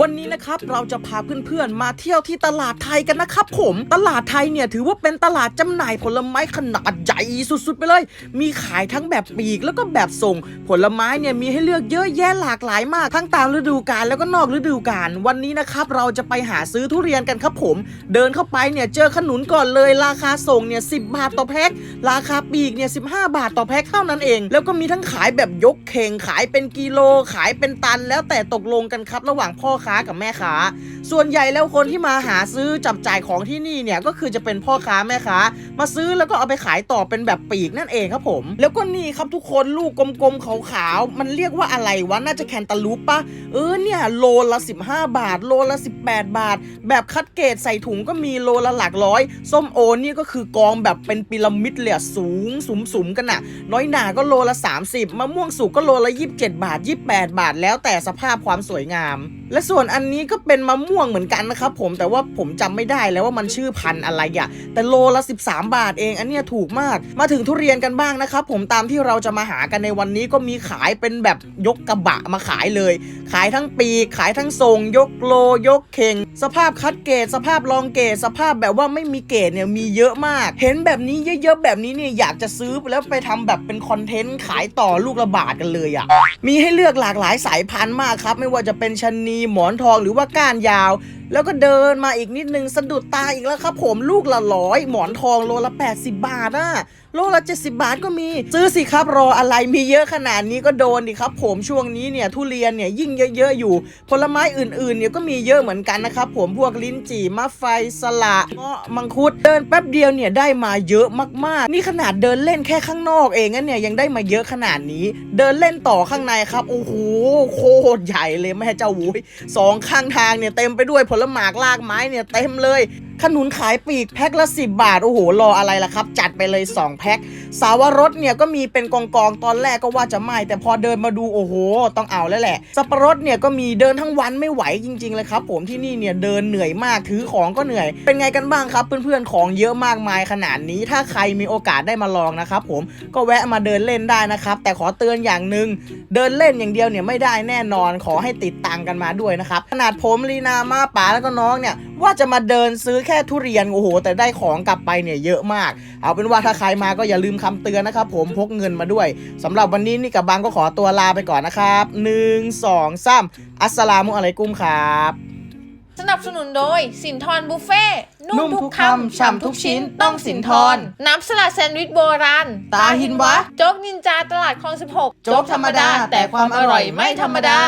วันนี้นะครับเราจะพาเพื่อนๆมาเที่ยวที่ตลาดไทยกันนะครับผมตลาดไทยเนี่ยถือว่าเป็นตลาดจำหน่ายผลไม้ขนาดใหญ่สุดๆ ไปเลย มีขายทั้งแบบปีกแล้วก็แบบส่ง ผลไม้เนี่ยมีให้เลือกเยอะแยะหลากหลายมากทั้งตามฤดูกาลแล้วก็นอกฤดูกาลวันนี้นะครับเราจะไปหาซื้อทุเรียนกันครับผม เดินเข้าไปเนี่ยเจอขนุนก่อนเลย ราคาส่งเนี่ยสิบาทต่อแพ็คราคาปีกเนี่ยสิบาทต่อแพ็คเท่านั้นเอง แล้วก็มีทั้งขายแบบยกเข่งขายเป็นกิโลขายเป็นตัน แล้วแต่ตกลงกันครับ ระหว่างพ่อค้ากับแม่ค้า ส่วนใหญ่แล้วคนที่มาหาซื้อจับจ่ายของที่นี่เนี่ยก็คือจะเป็นพ่อค้าแม่ค้า มาซื้อแล้วก็เอาไปขายต่อเป็นแบบปีกนั่นเองครับผม แล้วก็นี่ครับทุกคนลูกกลมๆขาวๆมันเรียกว่าอะไรวะน่าจะแคนตาลูปปะเออเนี่ยโลละ 15 บาท โลละ 18 บาท แบบคัดเกรดใส่ถุงก็มีโลละหลักร้อย ส้มโอนี่ก็คือกองแบบเป็นพีระมิดเลยอะสูงสุมๆกันอะน้อยหนาก็โลละ 30มะม่วงสุกก็โลละ 27 บาท 28 บาท แล้วแต่สภาพความสวยงาม และส่วนอันนี้ก็เป็นมะม่วงเหมือนกันนะครับผมแต่ว่าผมจำไม่ได้แล้วว่ามันชื่อพันธุ์อะไรอะแต่โลละ 13 บาทเอง อันเนี้ยถูกมาก มาถึงทุเรียนกันบ้างนะครับผมตามที่เราจะมาหากันในวันนี้ก็มีขายเป็นแบบยกกระบะมาขายเลย ขายทั้งปี ขายทั้งทรง ยกโล ยกเข่ง สภาพคัดเกรดสภาพรองเกรดสภาพแบบว่าไม่มีเกรดเนี่ยมีเยอะมาก เห็นแบบนี้เยอะๆแบบนี้เนี่ยอยากจะซื้อแล้วไปทำแบบเป็นคอนเทนต์ขายต่อลูกละบาทกันเลยอะ่ะมีให้เลือกหลากหลายสายพันธุ์มากครับไม่ว่าจะเป็นชะมีหมอนทองหรือว่าก้านยาว แล้วก็เดินมาอีกนิดนึงสะดุดตาอีกแล้วครับ ผมลูกละร้อยหมอนทองโลละ 80 บาทอะโลละ70 บาทก็มี ซื้อสิครับรออะไรมีเยอะขนาดนี้ก็โดนดิครับผมช่วงนี้เนี่ยทุเรียนเนี่ยยิ่งเยอะๆอยู่ ผลไม้อื่นๆเนี่ยก็มีเยอะเหมือนกันนะครับผมพวกลิ้นจี่มะไฟสละเงาะมังคุดเดินแป๊บเดียวเนี่ยได้มาเยอะมากๆ นี่ขนาดเดินเล่นแค่ข้างนอกเองนะเนี่ยยังได้มาเยอะขนาดนี้ เดินเล่นต่อข้างในครับโอ้โหโคตรใหญ่เลยแม่เจ้าวุ้ยสองข้างทางเนี่ยเต็มไปด้วยผลลหมากลากไม้เนี่ยเต็มเลย ขนุนขายปีกแพ็คละ 10 บาท โอ้โห รออะไรล่ะครับ จัดไปเลย 2 แพ็ค สาวรสเนี่ยก็มีเป็นกองกองตอนแรกก็ว่าจะไม่ แต่พอเดินมาดูโอ้โห ต้องเอาแล้วแหละ สับปะรดเนี่ยก็มีเดินทั้งวันไม่ไหวจริง ๆ เลยครับ ผมที่นี่เนี่ยเดินเหนื่อยมากถือของก็เหนื่อย เป็นไงกันบ้างครับ เพื่อนๆของเยอะมากมายขนาดนี้ถ้าใครมีโอกาสได้มาลองนะครับผมก็แวะมาเดินเล่นได้นะครับ แต่ขอเตือนอย่างหนึ่งเดินเล่นอย่างเดียวเนี่ยไม่ได้แน่นอนขอให้ติดตังกันมาด้วยนะครับขนาดผมลีนามาป๋าแล้วก็น้องเนี่ย ว่าจะมาเดินซื้อแค่ทุเรียนโอ้โห แต่ได้ของกลับไปเนี่ยเยอะมาก เอาเป็นว่าถ้าใครมาก็อย่าลืมคำเตือนนะครับ ผมพกเงินมาด้วยสำหรับวันนี้นี่กับบังก็ขอตัวลาไปก่อนนะครับหนึ่งสองสามอัสสลามุอะลัยกุมครับสนับสนุนโดย สินทรบุฟเฟ่ต์นุ่มทุกคำฉ่ำทุกชิ้นต้องสินทร น้ำสลัดแซนด์วิชโบราณ ตาหินวะ โจ๊กนินจาตลาดคลอง 16 โจ๊กธรรมดา แต่ความอร่อยไม่ธรรมดา